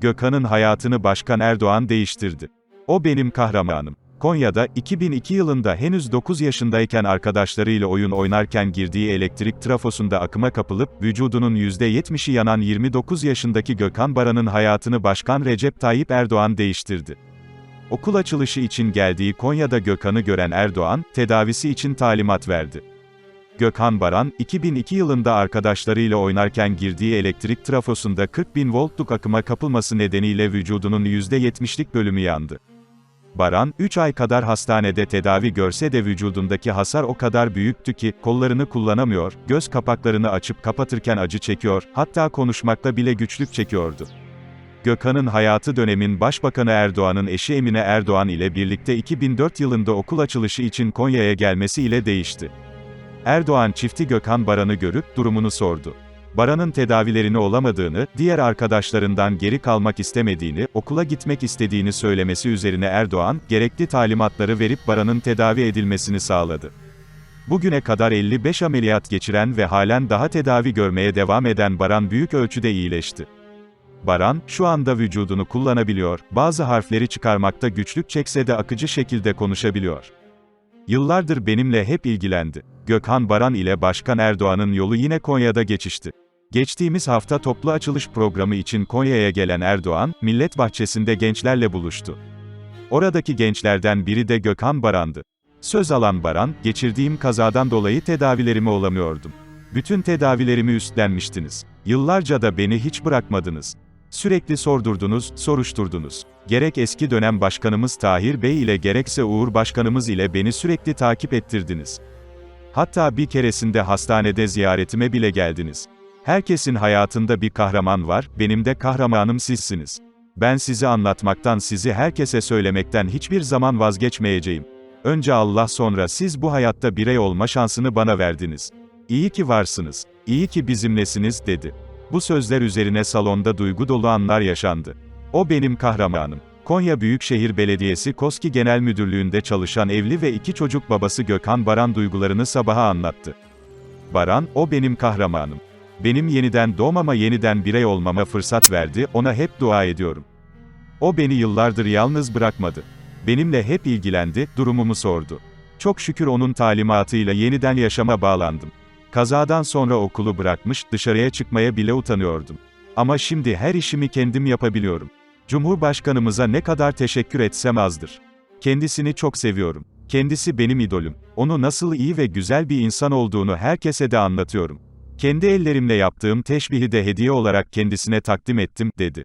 Gökhan'ın hayatını Başkan Erdoğan değiştirdi. O benim kahramanım. Konya'da, 2002 yılında henüz 9 yaşındayken arkadaşlarıyla oyun oynarken girdiği elektrik trafosunda akıma kapılıp, vücudunun %70'i yanan 29 yaşındaki Gökhan Baran'ın hayatını Başkan Recep Tayyip Erdoğan değiştirdi. Okul açılışı için geldiği Konya'da Gökhan'ı gören Erdoğan, tedavisi için talimat verdi. Gökhan Baran, 2002 yılında arkadaşlarıyla oynarken girdiği elektrik trafosunda 40 bin voltluk akıma kapılması nedeniyle vücudunun %70'lik bölümü yandı. Baran, 3 ay kadar hastanede tedavi görse de vücudundaki hasar o kadar büyüktü ki, kollarını kullanamıyor, göz kapaklarını açıp kapatırken acı çekiyor, hatta konuşmakta bile güçlük çekiyordu. Gökhan'ın hayatı dönemin Başbakanı Erdoğan'ın eşi Emine Erdoğan ile birlikte 2004 yılında okul açılışı için Konya'ya gelmesi ile değişti. Erdoğan çifti Gökhan Baran'ı görüp durumunu sordu. Baran'ın tedavilerini olamadığını, diğer arkadaşlarından geri kalmak istemediğini, okula gitmek istediğini söylemesi üzerine Erdoğan, gerekli talimatları verip Baran'ın tedavi edilmesini sağladı. Bugüne kadar 55 ameliyat geçiren ve halen daha tedavi görmeye devam eden Baran büyük ölçüde iyileşti. Baran, şu anda vücudunu kullanabiliyor, bazı harfleri çıkarmakta güçlük çekse de akıcı şekilde konuşabiliyor. Yıllardır benimle hep ilgilendi. Gökhan Baran ile Başkan Erdoğan'ın yolu yine Konya'da geçişti. Geçtiğimiz hafta toplu açılış programı için Konya'ya gelen Erdoğan, Millet Bahçesi'nde gençlerle buluştu. Oradaki gençlerden biri de Gökhan Baran'dı. Söz alan Baran, geçirdiğim kazadan dolayı tedavilerimi olamıyordum. Bütün tedavilerimi üstlenmiştiniz. Yıllarca da beni hiç bırakmadınız. Sürekli sordurdunuz, soruşturdunuz. Gerek eski dönem başkanımız Tahir Bey ile gerekse Uğur Başkanımız ile beni sürekli takip ettirdiniz. Hatta bir keresinde hastanede ziyaretime bile geldiniz. Herkesin hayatında bir kahraman var, benim de kahramanım sizsiniz. Ben sizi anlatmaktan, sizi herkese söylemekten hiçbir zaman vazgeçmeyeceğim. Önce Allah sonra siz bu hayatta birey olma şansını bana verdiniz. İyi ki varsınız. İyi ki bizimlesiniz, dedi. Bu sözler üzerine salonda duygu dolu anlar yaşandı. O benim kahramanım. Konya Büyükşehir Belediyesi KOSKİ Genel Müdürlüğü'nde çalışan evli ve iki çocuk babası Gökhan Baran duygularını sabaha anlattı. Baran, o benim kahramanım. Benim yeniden doğmama yeniden birey olmama fırsat verdi, ona hep dua ediyorum. O beni yıllardır yalnız bırakmadı. Benimle hep ilgilendi, durumumu sordu. Çok şükür onun talimatıyla yeniden yaşama bağlandım. Kazadan sonra okulu bırakmış, dışarıya çıkmaya bile utanıyordum. Ama şimdi her işimi kendim yapabiliyorum. Cumhurbaşkanımıza ne kadar teşekkür etsem azdır. Kendisini çok seviyorum. Kendisi benim idolüm. Onu nasıl iyi ve güzel bir insan olduğunu herkese de anlatıyorum. Kendi ellerimle yaptığım teşbihi de hediye olarak kendisine takdim ettim, dedi.